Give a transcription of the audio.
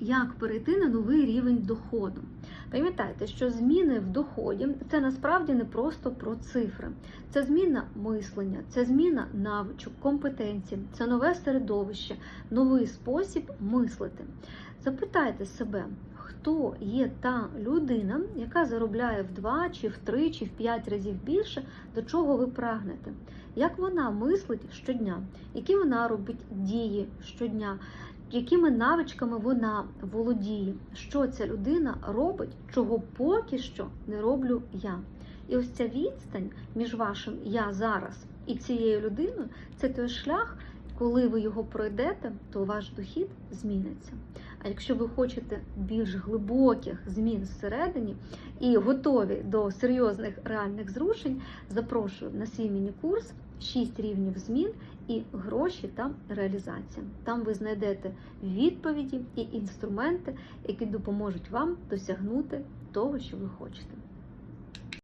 як перейти на новий рівень доходу. Пам'ятайте, що зміни в доході це насправді не просто про цифри, це зміна мислення, це зміна навичок, компетенцій, це нове середовище, новий спосіб мислити. Запитайте себе, хто є та людина, яка заробляє в 2, чи в 3, чи в 5 разів більше, до чого ви прагнете. Як вона мислить щодня, які вона робить дії щодня, якими навичками вона володіє, що ця людина робить, чого поки що не роблю я. І ось ця відстань між вашим я зараз і цією людиною це той шлях, коли ви його пройдете, то ваш дохід зміниться. А якщо ви хочете більш глибоких змін всередині і готові до серйозних реальних зрушень, запрошую на свій міні-курс 6 рівнів змін і гроші та реалізація. Там ви знайдете відповіді і інструменти, які допоможуть вам досягнути того, що ви хочете.